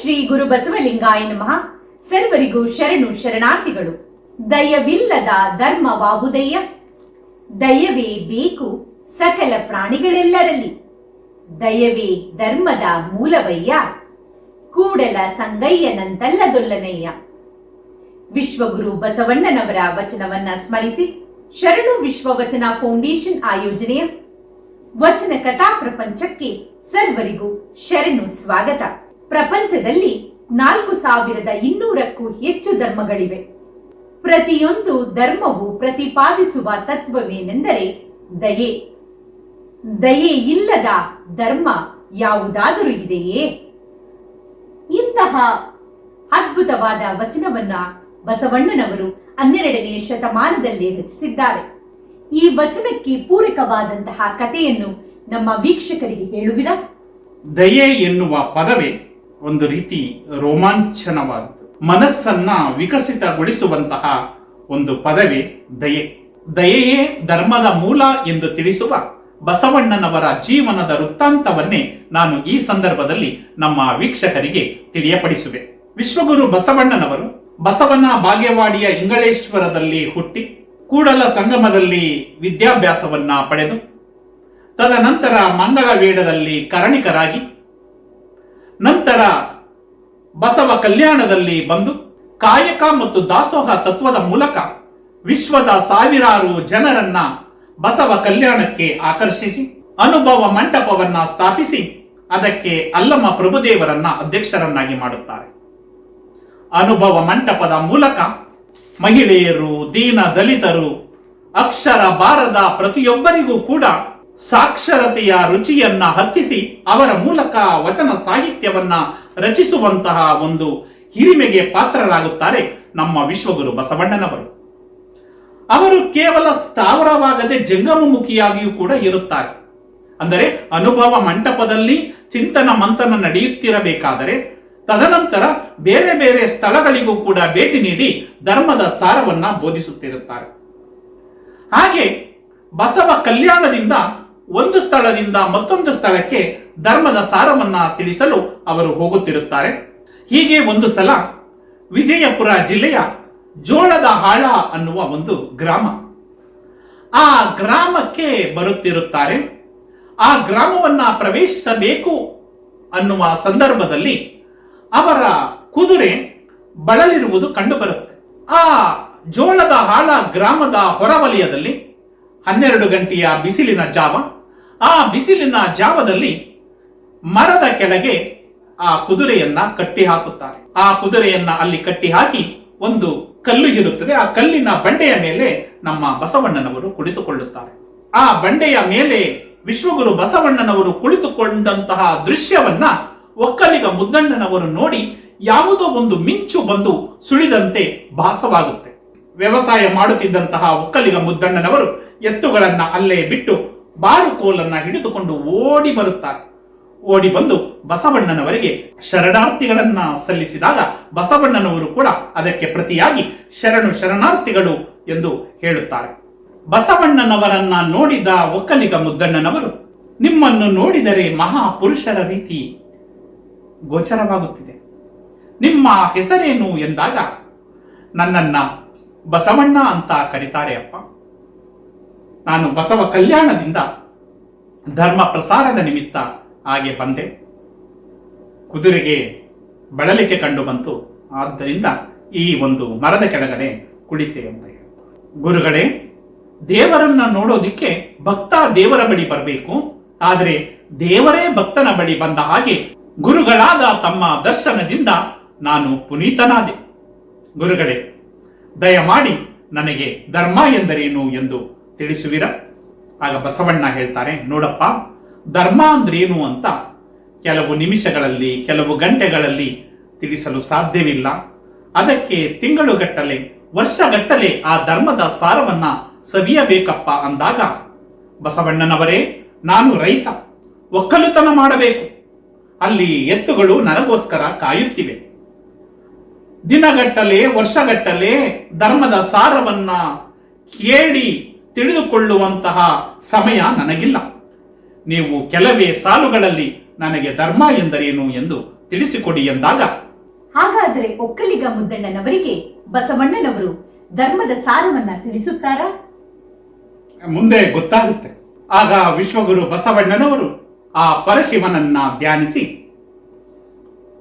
ಶ್ರೀ ಗುರು ಬಸವಲಿಂಗಾಯ ನಮಃ. ಸರ್ವರಿಗೂ ಶರಣು ಶರಣಾರ್ಥಿಗಳು. ದಯವಿಲ್ಲದ ಧರ್ಮ ಧರ್ಮವಾವುದಯ್ಯ ದಯವೇ ಬೇಕು ಸಕಲ ಪ್ರಾಣಿಗಳೆಲ್ಲರಲ್ಲಿ. ದಯವೇ ಧರ್ಮದ ಮೂಲವಯ್ಯ. ಕೂಡಲ ಸಂಗಯ್ಯನಂತಲ್ಲದೊಲ್ಲನಯ್ಯ. ವಿಶ್ವಗುರು ಬಸವಣ್ಣನವರ ವಚನವನ್ನ ಸ್ಮರಿಸಿ ಶರಣು ವಿಶ್ವವಚನ ಫೌಂಡೇಶನ್ ಆಯೋಜನೆಯ ವಚನ ಕಥಾ ಪ್ರಪಂಚಕ್ಕೆ ಸರ್ವರಿಗೂ ಶರಣು ಸ್ವಾಗತ. ಪ್ರಪಂಚದಲ್ಲಿ ನಾಲ್ಕು ಸಾವಿರದ ಇನ್ನೂರಕ್ಕೂ ಹೆಚ್ಚು ಧರ್ಮಗಳಿವೆ. ಪ್ರತಿಯೊಂದು ಧರ್ಮವು ಪ್ರತಿಪಾದಿಸುವ ತತ್ವವೇನೆಂದರೆ ದಯೆ. ದಯೆ ಇಲ್ಲದ ಧರ್ಮ ಯಾವುದಾದರೂ ಇದೆಯೇ? ಇಂತಹ ಅದ್ಭುತವಾದ ವಚನವನ್ನ ಬಸವಣ್ಣನವರು ಹನ್ನೆರಡನೇ ಶತಮಾನದಲ್ಲಿ ರಚಿಸಿದ್ದಾರೆ. ಈ ವಚನಕ್ಕೆ ಪೂರಕವಾದಂತಹ ಕಥೆಯನ್ನು ನಮ್ಮ ವೀಕ್ಷಕರಿಗೆ ಹೇಳುವಿರಾ? ದಯೆ ಎನ್ನುವ ಪದವೇ ಒಂದು ರೀತಿ ರೋಮಾಂಚನವಾದದ್ದು. ಮನಸ್ಸನ್ನ ವಿಕಸಿತಗೊಳಿಸುವಂತಹ ಒಂದು ಪದವೇ ದಯೆ. ದಯೆಯೇ ಧರ್ಮದ ಮೂಲ ಎಂದು ತಿಳಿಸುವ ಬಸವಣ್ಣನವರ ಜೀವನದ ವೃತ್ತಾಂತವನ್ನೇ ನಾನು ಈ ಸಂದರ್ಭದಲ್ಲಿ ನಮ್ಮ ವೀಕ್ಷಕರಿಗೆ ತಿಳಿಯಪಡಿಸುವೆ. ವಿಶ್ವಗುರು ಬಸವಣ್ಣನವರು ಬಸವನ ಬಾಗೇವಾಡಿಯ ಇಂಗಳೇಶ್ವರದಲ್ಲಿ ಹುಟ್ಟಿ ಕೂಡಲ ಸಂಗಮದಲ್ಲಿ ವಿದ್ಯಾಭ್ಯಾಸವನ್ನ ಪಡೆದು, ತದನಂತರ ಮಂಗಳ ವೇಡದಲ್ಲಿ ಕರಣಿಕರಾಗಿ ನಂತರ ಬಸವ ಕಲ್ಯಾಣದಲ್ಲಿ ಬಂದು ಕಾಯಕ ಮತ್ತು ದಾಸೋಹ ತತ್ವದ ಮೂಲಕ ವಿಶ್ವದ ಸಾವಿರಾರು ಜನರನ್ನ ಬಸವ ಕಲ್ಯಾಣಕ್ಕೆ ಆಕರ್ಷಿಸಿ, ಅನುಭವ ಮಂಟಪವನ್ನ ಸ್ಥಾಪಿಸಿ, ಅದಕ್ಕೆ ಅಲ್ಲಮ್ಮ ಪ್ರಭುದೇವರನ್ನ ಅಧ್ಯಕ್ಷರನ್ನಾಗಿ ಮಾಡುತ್ತಾರೆ. ಅನುಭವ ಮಂಟಪದ ಮೂಲಕ ಮಹಿಳೆಯರು, ದೀನ ದಲಿತರು, ಅಕ್ಷರ ಬಾರದ ಪ್ರತಿಯೊಬ್ಬರಿಗೂ ಕೂಡ ಸಾಕ್ಷರತೆಯ ರುಚಿಯನ್ನ ಹತ್ತಿಸಿ ಅವರ ಮೂಲಕ ವಚನ ಸಾಹಿತ್ಯವನ್ನ ರಚಿಸುವಂತಹ ಒಂದು ಹಿರಿಮೆಗೆ ಪಾತ್ರರಾಗುತ್ತಾರೆ ನಮ್ಮ ವಿಶ್ವಗುರು ಬಸವಣ್ಣನವರು. ಅವರು ಕೇವಲ ಸ್ಥಾವರವಾಗದೆ ಜಂಗಮಮುಖಿಯಾಗಿಯೂ ಕೂಡ ಇರುತ್ತಾರೆ. ಅಂದರೆ ಅನುಭವ ಮಂಟಪದಲ್ಲಿ ಚಿಂತನ ಮಂಥನ ನಡೆಯುತ್ತಿರಬೇಕಾದರೆ ತದನಂತರ ಬೇರೆ ಬೇರೆ ಸ್ಥಳಗಳಿಗೂ ಕೂಡ ಭೇಟಿ ನೀಡಿ ಧರ್ಮದ ಸಾರವನ್ನ ಬೋಧಿಸುತ್ತಿರುತ್ತಾರೆ. ಹಾಗೆ ಬಸವ ಕಲ್ಯಾಣದಿಂದ ಒಂದು ಸ್ಥಳದಿಂದ ಮತ್ತೊಂದು ಸ್ಥಳಕ್ಕೆ ಧರ್ಮದ ಸಾರವನ್ನ ತಿಳಿಸಲು ಅವರು ಹೋಗುತ್ತಿರುತ್ತಾರೆ. ಹೀಗೆ ಒಂದು ಸಲ ವಿಜಯಪುರ ಜಿಲ್ಲೆಯ ಜೋಳದ ಹಾಳ ಅನ್ನುವ ಒಂದು ಗ್ರಾಮ. ಆ ಗ್ರಾಮಕ್ಕೆ ಬರುತ್ತಿರುತ್ತಾರೆ. ಆ ಗ್ರಾಮವನ್ನ ಪ್ರವೇಶಿಸಬೇಕು ಅನ್ನುವ ಸಂದರ್ಭದಲ್ಲಿ ಅವರ ಕುದುರೆ ಬಳಲಿರುವುದು ಕಂಡುಬರುತ್ತೆ. ಆ ಜೋಳದ ಹಾಳ ಗ್ರಾಮದ ಹೊರವಲಯದಲ್ಲಿ ಹನ್ನೆರಡು ಗಂಟೆಯ ಬಿಸಿಲಿನ ಜಾವ. ಆ ಬಿಸಿಲಿನ ಜಾವದಲ್ಲಿ ಮರದ ಕೆಳಗೆ ಆ ಕುದುರೆಯನ್ನ ಕಟ್ಟಿ ಹಾಕುತ್ತಾರೆ. ಆ ಕುದುರೆಯನ್ನ ಅಲ್ಲಿ ಕಟ್ಟಿ ಹಾಕಿ ಒಂದು ಕಲ್ಲು ಇರುತ್ತದೆ. ಆ ಕಲ್ಲಿನ ಬಂಡೆಯ ಮೇಲೆ ನಮ್ಮ ಬಸವಣ್ಣನವರು ಕುಳಿತುಕೊಳ್ಳುತ್ತಾರೆ. ಆ ಬಂಡೆಯ ಮೇಲೆ ವಿಶ್ವಗುರು ಬಸವಣ್ಣನವರು ಕುಳಿತುಕೊಂಡಂತಹ ದೃಶ್ಯವನ್ನ ಒಕ್ಕಲಿಗ ಮುದ್ದಣ್ಣನವರು ನೋಡಿ ಯಾವುದೋ ಒಂದು ಮಿಂಚು ಬಂದು ಸುಳಿದಂತೆ ಭಾಸವಾಗುತ್ತೆ. ವ್ಯವಸಾಯ ಮಾಡುತ್ತಿದ್ದಂತಹ ಒಕ್ಕಲಿಗ ಮುದ್ದಣ್ಣನವರು ಎತ್ತುಗಳನ್ನ ಅಲ್ಲೇ ಬಿಟ್ಟು ಬಾರುಕೋಲನ್ನ ಹಿಡಿದುಕೊಂಡು ಓಡಿ ಬರುತ್ತಾರೆ ಓಡಿ ಬಂದು ಬಸವಣ್ಣನವರಿಗೆ ಶರಣಾರ್ಥಿಗಳನ್ನ ಸಲ್ಲಿಸಿದಾಗ ಬಸವಣ್ಣನವರು ಕೂಡ ಅದಕ್ಕೆ ಪ್ರತಿಯಾಗಿ ಶರಣು ಶರಣಾರ್ಥಿಗಳು ಎಂದು ಹೇಳುತ್ತಾರೆ. ಬಸವಣ್ಣನವರನ್ನ ನೋಡಿದ ಒಕ್ಕಲಿಗ ಮುದ್ದಣ್ಣನವರು, ನಿಮ್ಮನ್ನು ನೋಡಿದರೆ ಮಹಾಪುರುಷರ ರೀತಿ ಗೋಚರವಾಗುತ್ತಿದೆ. ನಿಮ್ಮ ಹೆಸರೇನು? ಎಂದಾಗ, ನನ್ನನ್ನ ಬಸವಣ್ಣ ಅಂತ ಕರೀತಾರೆ ಅಪ್ಪ. ನಾನು ಬಸವ ಕಲ್ಯಾಣದಿಂದ ಧರ್ಮ ಪ್ರಸಾರದ ನಿಮಿತ್ತ ಹಾಗೆ ಬಂದೆ. ಕುದುರೆಗೆ ಬಳಲಿಕೆ ಕಂಡು ಬಂತು. ಆದ್ದರಿಂದ ಈ ಒಂದು ಮರದ ಕೆಳಗಡೆ ಕುಳಿತೆ ಅಂತ ಗುರುಗಳೇ, ದೇವರನ್ನ ನೋಡೋದಿಕ್ಕೆ ಭಕ್ತ ದೇವರ ಬಳಿ ಬರಬೇಕು. ಆದರೆ ದೇವರೇ ಭಕ್ತನ ಬಳಿ ಬಂದ ಹಾಗೆ ಗುರುಗಳಾದ ತಮ್ಮ ದರ್ಶನದಿಂದ ನಾನು ಪುನೀತನಾದೆ. ಗುರುಗಳೇ, ದಯಮಾಡಿ ನನಗೆ ಧರ್ಮ ಎಂದರೇನು ಎಂದು ತಿಳಿಸುವಿರ? ಆಗ ಬಸವಣ್ಣ ಹೇಳ್ತಾರೆ, ನೋಡಪ್ಪ ಧರ್ಮ ಅಂದ್ರೇನು ಅಂತ ಕೆಲವು ನಿಮಿಷಗಳಲ್ಲಿ, ಕೆಲವು ಗಂಟೆಗಳಲ್ಲಿ ತಿಳಿಸಲು ಸಾಧ್ಯವಿಲ್ಲ. ಅದಕ್ಕೆ ತಿಂಗಳುಗಟ್ಟಲೆ ವರ್ಷಗಟ್ಟಲೆ ಆ ಧರ್ಮದ ಸಾರವನ್ನ ಸವಿಯಬೇಕಪ್ಪ ಅಂದಾಗ, ಬಸವಣ್ಣನವರೇ, ನಾನು ರೈತ, ಒಕ್ಕಲುತನ ಮಾಡಬೇಕು. ಅಲ್ಲಿ ಎತ್ತುಗಳು ನನಗೋಸ್ಕರ ಕಾಯುತ್ತಿವೆ. ದಿನಗಟ್ಟಲೆ, ವರ್ಷಗಟ್ಟಲೆ ಧರ್ಮದ ಸಾರವನ್ನ ಕೇಳಿ ತಿಳಿದುಕೊಳ್ಳುವಂತಹ ಸಮಯ ನನಗಿಲ್ಲ. ನೀವು ಕೆಲವೇ ಸಾಲುಗಳಲ್ಲಿ ನನಗೆ ಧರ್ಮ ಎಂದರೇನು ಎಂದು ತಿಳಿಸಿಕೊಡಿ ಎಂದಾಗ ಹಾಗಾದರೆ ಒಕ್ಕಲಿಗ ಮುದ್ದಣ್ಣನವರಿಗೆ ಬಸವಣ್ಣನವರು ಧರ್ಮದ ಸಾರವನ್ನ ತಿಳಿಸುತ್ತಾರಾ? ಮುಂದೆ ಗೊತ್ತಾಗುತ್ತೆ. ಆಗ ವಿಶ್ವಗುರು ಬಸವಣ್ಣನವರು ಆ ಪರಶಿವನನ್ನ ಧ್ಯಾನಿಸಿ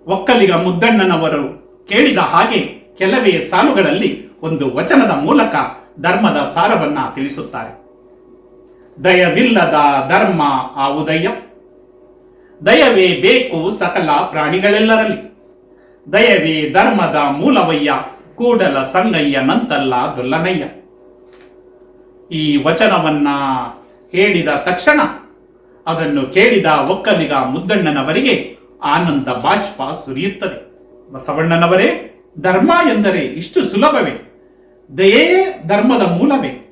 ಒಕ್ಕಲಿಗ ಮುದ್ದಣ್ಣನವರು ಕೇಳಿದ ಹಾಗೆ ಕೆಲವೇ ಸಾಲುಗಳಲ್ಲಿ ಒಂದು ವಚನದ ಮೂಲಕ ಧರ್ಮದ ಸಾರವನ್ನ ತಿಳಿಸುತ್ತಾರೆ. ದಯವಿಲ್ಲದ ಧರ್ಮ ಆವುದಯ್ಯ ದಯವೇ ಬೇಕು ಸಕಲ ಪ್ರಾಣಿಗಳೆಲ್ಲರಲ್ಲಿ. ದಯವೇ ಧರ್ಮದ ಮೂಲವಯ್ಯ, ಕೂಡಲ ಸಂಗಯ್ಯ ನಂತಲ್ಲ ದುಲ್ಲನಯ್ಯ. ಈ ವಚನವನ್ನ ಹೇಳಿದ ತಕ್ಷಣ ಅದನ್ನು ಕೇಳಿದ ಒಕ್ಕಲಿಗ ಮುದ್ದಣ್ಣನವರಿಗೆ ಆನಂದ ಬಾಷ್ಪ ಸುರಿಯುತ್ತದೆ. ಬಸವಣ್ಣನವರೇ, ಧರ್ಮ ಎಂದರೆ ಇಷ್ಟು ಸುಲಭವೇ? ದಯೇ ಧರ್ಮದ ಮೂಲವೇ.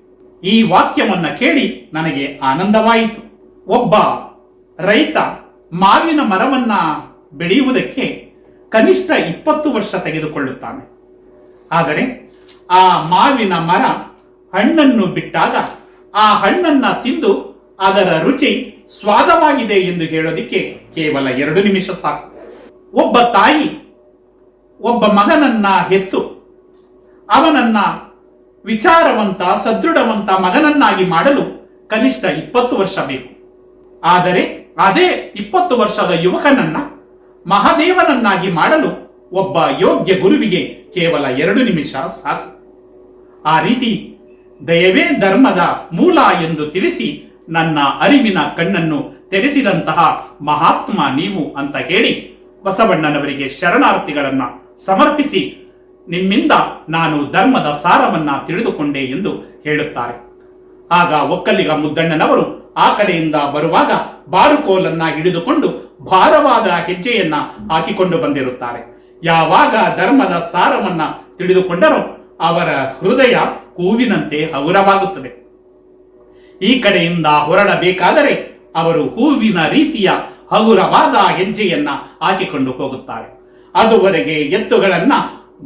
ಈ ವಾಕ್ಯವನ್ನು ಕೇಳಿ ನನಗೆ ಆನಂದವಾಯಿತು. ಒಬ್ಬ ರೈತ ಮಾವಿನ ಮರವನ್ನ ಬೆಳೆಯುವುದಕ್ಕೆ ಕನಿಷ್ಠ ಇಪ್ಪತ್ತು ವರ್ಷ ತೆಗೆದುಕೊಳ್ಳುತ್ತಾನೆ. ಆದರೆ ಆ ಮಾವಿನ ಮರ ಹಣ್ಣನ್ನು ಬಿಟ್ಟಾಗ ಆ ಹಣ್ಣನ್ನ ತಿಂದು ಅದರ ರುಚಿ ಸ್ವಾದವಾಗಿದೆ ಎಂದು ಹೇಳೋದಿಕ್ಕೆ ಕೇವಲ ಎರಡು ನಿಮಿಷ ಸಾಕು. ಒಬ್ಬ ತಾಯಿ ಒಬ್ಬ ಮಗನನ್ನ ಹೆತ್ತು ಅವನನ್ನ ವಿಚಾರವಂತ, ಸದೃಢವಂತ ಮಗನನ್ನಾಗಿ ಮಾಡಲು ಕನಿಷ್ಠ ಇಪ್ಪತ್ತು ವರ್ಷ ಬೇಕು. ಆದರೆ ಅದೇ ಇಪ್ಪತ್ತು ವರ್ಷದ ಯುವಕನನ್ನ ಮಹಾದೇವನನ್ನಾಗಿ ಮಾಡಲು ಒಬ್ಬ ಯೋಗ್ಯ ಗುರುವಿಗೆ ಕೇವಲ ಎರಡು ನಿಮಿಷ ಸಾಕು. ಆ ರೀತಿ ದಯವೇ ಧರ್ಮದ ಮೂಲ ಎಂದು ತಿಳಿಸಿ ನನ್ನ ಅರಿವಿನ ಕಣ್ಣನ್ನು ತೆರೆಸಿದಂತಹ ಮಹಾತ್ಮ ನೀವು ಅಂತ ಹೇಳಿ ಬಸವಣ್ಣನವರಿಗೆ ಶರಣಾರ್ಥಿಗಳನ್ನ ಸಮರ್ಪಿಸಿ ನಿಮ್ಮಿಂದ ನಾನು ಧರ್ಮದ ಸಾರವನ್ನ ತಿಳಿದುಕೊಂಡೆ ಎಂದು ಹೇಳುತ್ತಾರೆ. ಆಗ ಒಕ್ಕಲಿಗ ಮುದ್ದಣ್ಣನವರು ಆ ಕಡೆಯಿಂದ ಬರುವಾಗ ಬಾರುಕೋಲನ್ನ ಹಿಡಿದುಕೊಂಡು ಭಾರವಾದ ಹೆಜ್ಜೆಯನ್ನ ಹಾಕಿಕೊಂಡು ಬಂದಿರುತ್ತಾರೆ. ಯಾವಾಗ ಧರ್ಮದ ಸಾರವನ್ನ ತಿಳಿದುಕೊಂಡರೋ ಅವರ ಹೃದಯ ಹೂವಿನಂತೆ ಹಗುರವಾಗುತ್ತದೆ. ಈ ಕಡೆಯಿಂದ ಹೊರಡಬೇಕಾದರೆ ಅವರು ಹೂವಿನ ರೀತಿಯ ಹಗುರವಾದ ಹೆಜ್ಜೆಯನ್ನ ಹಾಕಿಕೊಂಡು ಹೋಗುತ್ತಾರೆ. ಅದುವರೆಗೆ ಎತ್ತುಗಳನ್ನ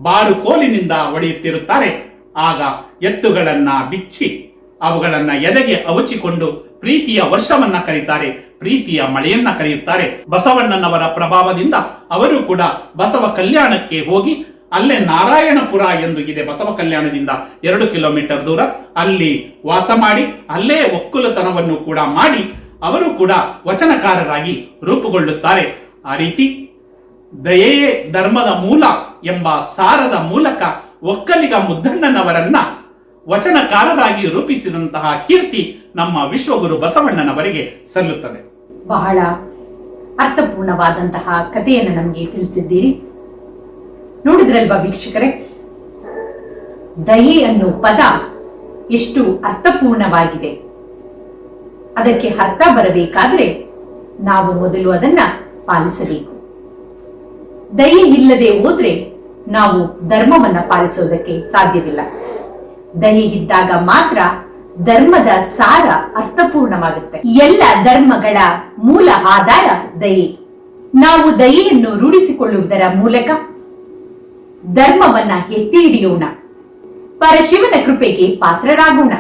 ಬಾರುಕೋಲಿನಿಂದ ಒಡೆಯುತ್ತಿರುತ್ತಾರೆ. ಆಗ ಎತ್ತುಗಳನ್ನ ಬಿಚ್ಚಿ, ಅವುಗಳನ್ನ ಎದೆಗೆ ಅವಚಿಕೊಂಡು ಪ್ರೀತಿಯ ವರ್ಷವನ್ನ ಕರೀತಾರೆ, ಪ್ರೀತಿಯ ಮಳೆಯನ್ನ ಕರೆಯುತ್ತಾರೆ. ಬಸವಣ್ಣನವರ ಪ್ರಭಾವದಿಂದ ಅವರು ಕೂಡ ಬಸವ ಕಲ್ಯಾಣಕ್ಕೆ ಹೋಗಿ, ಅಲ್ಲೇ ನಾರಾಯಣಪುರ ಎಂದು ಇದೆ ಬಸವ ಕಲ್ಯಾಣದಿಂದ ಎರಡು ಕಿಲೋಮೀಟರ್ ದೂರ. ಅಲ್ಲಿ ವಾಸ ಮಾಡಿ, ಅಲ್ಲೇ ಒಕ್ಕಲುತನವನ್ನು ಕೂಡ ಮಾಡಿ, ಅವರು ಕೂಡ ವಚನಕಾರರಾಗಿ ರೂಪುಗೊಳ್ಳುತ್ತಾರೆ. ಆ ರೀತಿ ದಯೆಯೇ ಧರ್ಮದ ಮೂಲ ಎಂಬ ಸಾರದ ಮೂಲಕ ಒಕ್ಕಲಿಗ ಮುದ್ದಣ್ಣನವರನ್ನ ವಚನಕಾರರಾಗಿ ರೂಪಿಸಿದಂತಹ ಕೀರ್ತಿ ನಮ್ಮ ವಿಶ್ವಗುರು ಬಸವಣ್ಣನವರಿಗೆ ಸಲ್ಲುತ್ತದೆ. ಬಹಳ ಅರ್ಥಪೂರ್ಣವಾದಂತಹ ಕಥೆಯನ್ನು ನಮಗೆ ತಿಳಿಸಿದ್ದೀರಿ. ನೋಡಿದ್ರಲ್ವಾ ವೀಕ್ಷಕರೇ? ದಯೆ ಅನ್ನೋ ಪದ ಎಷ್ಟು ಅರ್ಥಪೂರ್ಣವಾಗಿದೆ. ಅದಕ್ಕೆ ಅರ್ಥ ಬರಬೇಕಾದ್ರೆ ನಾವು ಮೊದಲು ಅದನ್ನ ಪಾಲಿಸಬೇಕು. ದಯೆ ಇಲ್ಲದೆ ಹೋದ್ರೆ ನಾವು ಧರ್ಮವನ್ನ ಪಾಲಿಸೋದಕ್ಕೆ ಸಾಧ್ಯವಿಲ್ಲ. ದಯೆ ಇದ್ದಾಗ ಮಾತ್ರ ಧರ್ಮದ ಸಾರ ಅರ್ಥಪೂರ್ಣವಾಗುತ್ತೆ. ಎಲ್ಲ ಧರ್ಮಗಳ ಮೂಲ ಆಧಾರ ದಯೆ. ನಾವು ದಯೆಯನ್ನು ರೂಢಿಸಿಕೊಳ್ಳುವುದರ ಮೂಲಕ ಧರ್ಮವನ್ನ ಎತ್ತಿ ಹಿಡಿಯೋಣ. ಪರಶಿವನ ಕೃಪೆಗೆ ಪಾತ್ರರಾಗೋಣ.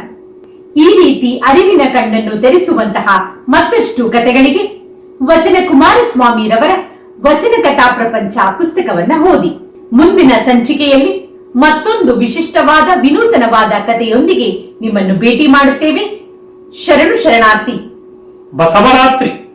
ಈ ರೀತಿ ಅರಿವಿನ ಕಣ್ಣನ್ನು ತೆರೆಸುವಂತಹ ಮತ್ತಷ್ಟು ಕಥೆಗಳಿಗೆ ವಚನ ಕುಮಾರಸ್ವಾಮಿರವರ ವಚನ ಕಥಾ ಪ್ರಪಂಚ ಪುಸ್ತಕವನ್ನ ಓದಿ. ಮುಂದಿನ ಸಂಚಿಕೆಯಲ್ಲಿ ಮತ್ತೊಂದು ವಿಶಿಷ್ಟವಾದ ವಿನೂತನವಾದ ಕಥೆಯೊಂದಿಗೆ ನಿಮ್ಮನ್ನು ಭೇಟಿ ಮಾಡುತ್ತೇವೆ. ಶರಣು ಶರಣಾರ್ಥಿ. ಬಸವರಾತ್ರಿ.